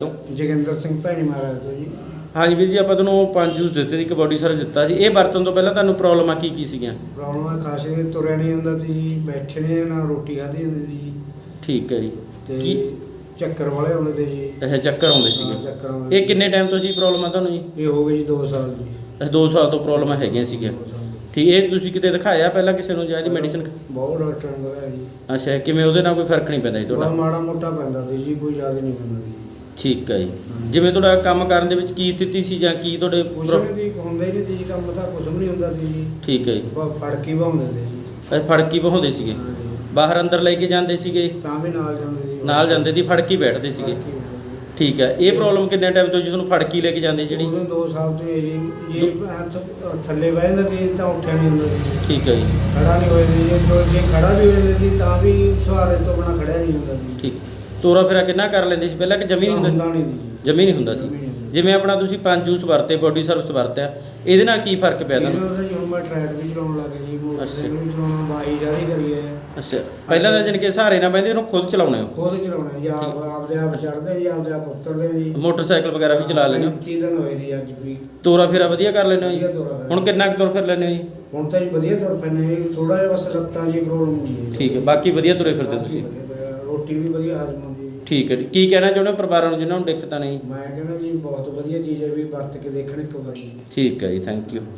ਜੋਗਿੰਦਰ ਸਿੰਘ ਭੈਣੀ ਮਹਾਰਾਜ ਤੋਂ ਜੀ। ਹਾਂਜੀ ਵੀਰ ਜੀ ਆਪਾਂ ਤੁਹਾਨੂੰ ਪੰਜ ਜੂਸ ਦਿੱਤੇ ਸੀ ਇੱਕ ਬੋਡੀ ਸਰਵ ਦਿੱਤਾ ਸੀ। ਇਹ ਵਰਤਣ ਤੋਂ ਪਹਿਲਾਂ ਤੁਹਾਨੂੰ ਪ੍ਰੋਬਲਮਾਂ ਕੀ ਕੀ ਸੀਗੀਆਂ? ਪ੍ਰੋਬਲਮ ਆ ਖਾਸੇ ਤੁਰਿਆ ਨਹੀਂ ਹੁੰਦਾ ਸੀ ਜੀ ਬੈਠੇ ਨੇ ਨਾ ਰੋਟੀ ਖਾਧੀ ਹੁੰਦੀ ਸੀ ਜੀ। ਠੀਕ ਹੈ ਜੀ। ਤੇ ਕੀ? ਚੱਕਰ ਵਾਲੇ ਹੁੰਦੇ ਤੇ ਜੀ। ਅੱਛਾ ਚੱਕਰ ਆਉਂਦੇ ਹਾਂ, ਸੀਗੇ ਚੱਕਰ ਆਉਂਦੇ ਇਹ ਕਿੰਨੇ ਟਾਈਮ ਤੋਂ ਸੀ ਪ੍ਰੋਬਲਮ ਆ ਤੁਹਾਨੂੰ ਜੀ? ਇਹ ਹੋ ਗਏ ਜੀ 2 ਸਾਲ ਜੀ। ਅੱਛਾ 2 ਸਾਲ ਤੋਂ ਪ੍ਰੋਬਲਮਾਂ ਹੈਗੀਆਂ ਸੀਗੀਆਂ। ਦੋ ਸਾਲ। ਠੀਕ ਇਹ ਤੁਸੀਂ ਕਿਤੇ ਦਿਖਾਇਆ ਪਹਿਲਾਂ ਕਿਸੇ ਨੂੰ ਜਾਂ ਇਹਦੀ ਮੈਡੀਸਿਨ ਬਹੁਤ ਡਾਕਟਰਾਂ ਦਾ ਹੈ ਜੀ। ਅੱਛਾ ਕਿਵੇਂ ਉਹਦੇ ਨਾਲ ਕੋਈ ਫ਼ਰਕ ਨਹੀਂ ਪੈਂਦਾ ਜੀ ਤੁਹਾਡਾ? ਮਾੜਾ ਮੋਟਾ ਪੈਂਦਾ ਸੀ ਜੀ ਕੋਈ ਜ਼ਿਆਦਾ ਨਹੀਂ ਪੈਂਦਾ ਸੀ। ਠੀਕ ਹੈ ਜੀ। ਜਿਵੇਂ ਤੁਹਾਡਾ ਕੰਮ ਕਰਨ ਦੇ ਵਿੱਚ ਕੀ ਸਥਿਤੀ ਸੀ ਜਾਂ ਕੀ ਤੁਹਾਡੇ ਕੁਛ ਪ੍ਰੋ- ਨਹੀਂ ਸੀ ਹੁੰਦਾ ਹੀ ਨਹੀਂ ਸੀ ਜੀ ਕੰਮ ਤਾਂ ਕੁਛ ਵੀ ਨਹੀਂ ਹੁੰਦਾ ਸੀ ਜੀ। ਠੀਕ ਹੈ ਜੀ। ਬਸ ਫੜ ਕੇ ਬਾਉਂਦੇ ਤੇ ਜੀ ਅੱਛਾ, ਫੜ ਕੇ ਬਹਾਉਂਦੇ ਸੀਗੇ। ਹਾਂ ਜੀ। ਬਾਹਰ ਅੰਦਰ ਲੈ ਕੇ ਜਾਂਦੇ ਸੀਗੇ? ਤਾਂ ਵੀ ਨਾਲ ਜਾਂਦੇ ਸੀ। ਨਾਲ ਜਾਂਦੇ ਸੀ ਫੜ ਕੇ ਬੈਠਦੇ ਸੀਗੇ। ਸੀ। ਠੀਕ ਹੈ। ਇਹ ਪ੍ਰੋਬਲਮ ਕਿੰਨੇ ਟਾਈਮ ਤੋਂ ਜੀ ਤੁਹਾਨੂੰ ਫੜ ਕੇ ਲੈ ਕੇ ਜਾਂਦੇ ਜਿਹੜੀ? ਉਦੋਂ 2 ਸਾਲ ਤੋਂ ਇਹ ਜੀ। ਜੇ ਥ- ਥੱਲੇ ਬਹਿ ਜਾਂਦਾ ਸੀ ਤਾਂ ਉੱਠਿਆ ਨਹੀਂ ਹੁੰਦਾ ਸੀ। ਠੀਕ ਹੈ ਜੀ। ਖੜਾ ਨਹੀਂ ਹੋਇਆ ਸੀ। ਜੇ ਜੋ- ਜੇ ਖੜਾ ਵੀ ਹੋਇਆ ਸੀ ਤਾਂ ਵੀ ਸਹਾਰੇ ਤੋਂ ਬਿਨਾ ਖੜਿਆ ਨਹੀਂ ਹੁੰਦਾ ਸੀ। ਠੀਕ। ਤੋਰਾ ਫੇਰਾ ਕਿੰਨਾ ਕਰ ਲੈਂਦੇ ਸੀ? ਪਹਿਲਾਂ ਕਿ ਜਮੀ ਨਹੀਂ ਹੁੰਦਾ ਹੁੰਦਾ ਨਹੀਂ ਸੀ। ਜੀ ਜਮੀ ਨਹੀਂ ਹੁੰਦਾ ਸੀ। ਜਿਵੇਂ ਆਪਣਾ ਤੁਸੀਂ ਪੰਜ ਜੂਸ ਵਰਤੇ ਬੋਡੀ ਸਰਵਿਸ ਵਰਤਿਆ ਇਹਦੇ ਨਾਲ ਕੀ ਫ਼ਰਕ ਪਿਆ ਤੁਹਾਨੂੰ? ਇਹਦਾ ਜੀ ਹੁਣ ਮੈਂ ਟਰੈਕ ਵੀ ਚਲਾਉਣ ਲੱਗ ਗਿਆ ਜੀ ਮੋਟਰਸਾਈਕਲ ਵੀ ਚਲਾਉਣਾ ਬਾਈ ਜਾਰੀ ਕਰੀ ਹੈ। ਅੱਛਾ। ਪਹਿਲਾਂ ਤਾਂ ਜਨ ਕੇ ਸਹਾਰੇ ਨਾ ਬੈਂਦੇ ਉਹਨੂੰ ਖੁਦ ਚਲਾਉਣੇ ਹੋ। ਖੁਦ ਚਲਾਉਣਾ ਜੀ ਆਪ ਆਪਦੇ ਆਪ ਚੜਦੇ ਜੀ ਆਪਦੇ ਆਪ ਉਤਰਦੇ ਜੀ। ਮੋਟਰਸਾਈਕਲ ਵਗੈਰਾ ਵੀ ਚਲਾ ਹੋ? 35 ਦਿਨ ਹੋਏ ਜੀ ਅੱਜ ਵੀ। ਤੋਰਾ ਫੇਰਾ ਵਧੀਆ ਕਰ ਹੋ ਵਧੀਆ ਜੀ ਹੁਣ ਕਿੰਨਾ ਕੁ ਤੁਰ ਫਿਰ ਹੋ ਜੀ? ਹੁਣ ਤਾਂ ਜੀ ਵਧੀਆ ਤੁਰ ਪੈਨੇ ਥੋੜਾ ਜਿਹਾ ਬਸ ਲੱਤਾਂ ਜੀ ਪ੍ਰੋਬਲਮ ਜੀ। ਠੀਕ ਹੈ ਬਾਕੀ ਵਧੀਆ ਤੁਰੇ ਫਿਰਦੇ ਤੁਸੀਂ। ਰੋਟੀ ਵੀ ਵਧੀਆ ਹਾਜ਼ਮ ਹੁੰਦੀ ਜੀ। ਠੀਕ ਹੈ ਜੀ। ਕੀ ਕਹਿਣਾ ਚਾਹੁੰਦੇ ਹੋ ਪਰਿਵਾਰਾਂ ਨੂੰ ਜਿਨ੍ਹਾਂ ਨੂੰ ਦਿੱਕਤਾਂ ਨਹੀਂ? ਮੈਂ ਕਹਿੰਦਾ ਜੀ ਬਹੁਤ ਵਧੀਆ ਚੀਜ਼ ਹੈ ਵੀ ਵਰਤ ਕੇ ਦੇਖਣ ਇੱਕ ਵਾਰੀ। ਠੀਕ ਹੈ ਜੀ ਥੈਂਕ ਯੂ